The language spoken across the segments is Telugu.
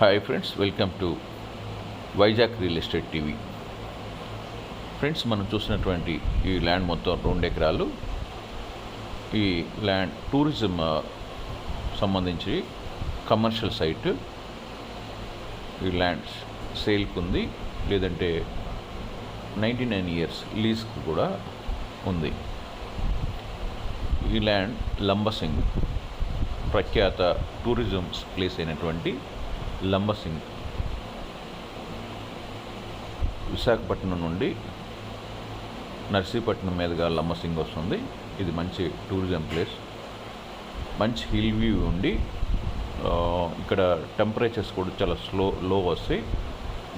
Hi friends welcome to Vizag real estate TV friends మనం చూసినటువంటి ఈ ల్యాండ్ మొత్తం రెండు ఎకరాలు. ఈ ల్యాండ్ టూరిజం సంబంధించి కమర్షియల్ సైట్ ఈ ల్యాండ్ సేల్కి ఉంది లేదంటే నైంటీ నైన్ ఇయర్స్ లీజ్కి కూడా ఉంది. ఈ ల్యాండ్ లంబసింగ్ ప్రఖ్యాత టూరిజం ప్లేస్ అయినటువంటి లంబసింగ్. విశాఖపట్నం నుండి నర్సీపట్నం మీదుగా లంబసింగ్ వస్తుంది. ఇది మంచి టూరిజం ప్లేస్. మంచి హిల్ వ్యూ ఉండి ఇక్కడ టెంపరేచర్స్ కూడా చాలా స్లో లో వస్తాయి.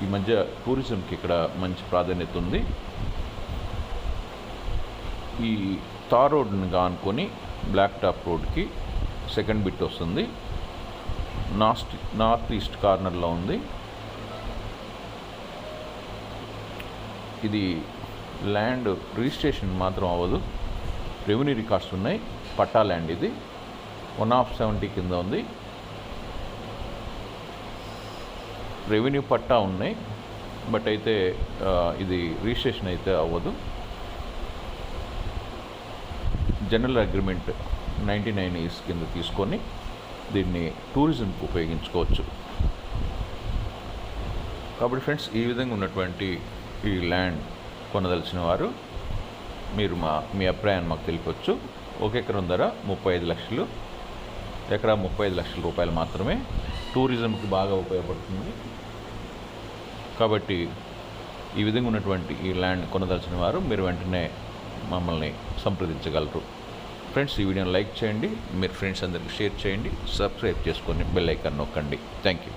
ఈ మధ్య టూరిజంకి ఇక్కడ మంచి ప్రాధాన్యత ఉంది. ఈ తార్ రోడ్ని కానుకొని బ్లాక్ టాప్ రోడ్కి సెకండ్ బిట్ వస్తుంది. నాస్ట్ నార్త్ ఈస్ట్ కార్నర్లో ఉంది. ఇది ల్యాండ్ రిజిస్ట్రేషన్ మాత్రం అవ్వదు. రెవెన్యూ రికార్డ్స్ ఉన్నాయి. పట్టా ల్యాండ్ ఇది. వన్ ఆఫ్ సెవెంటీ కింద ఉంది. రెవెన్యూ పట్టా ఉన్నాయి. బట్ అయితే ఇది రిజిస్ట్రేషన్ అయితే అవ్వదు. General agreement ninety nine years కింద తీసుకొని దీన్ని టూరిజంకి ఉపయోగించుకోవచ్చు. కాబట్టి ఫ్రెండ్స్ ఈ విధంగా ఉన్నటువంటి ఈ ల్యాండ్ కొనదలిచిన వారు మీరు మా మీ అభిప్రాయాన్ని మాకు తెలిపొచ్చు. ఒక ఎకరం ధర ముప్పై ఐదు లక్షలు. ఎకరా ముప్పై ఐదు లక్షల రూపాయలు మాత్రమే టూరిజంకి బాగా ఉపయోగపడుతుంది. కాబట్టి ఈ విధంగా ఉన్నటువంటి ఈ ల్యాండ్ కొనదలిచిన వారు మీరు వెంటనే మమ్మల్ని సంప్రదించగలరు. ఫ్రెండ్స్ ఈ వీడియోని లైక్ చేయండి. మీరు ఫ్రెండ్స్ అందరికీ షేర్ చేయండి. సబ్స్క్రైబ్ చేసుకొని బెల్ ఐకాన్ నొక్కండి. Thank you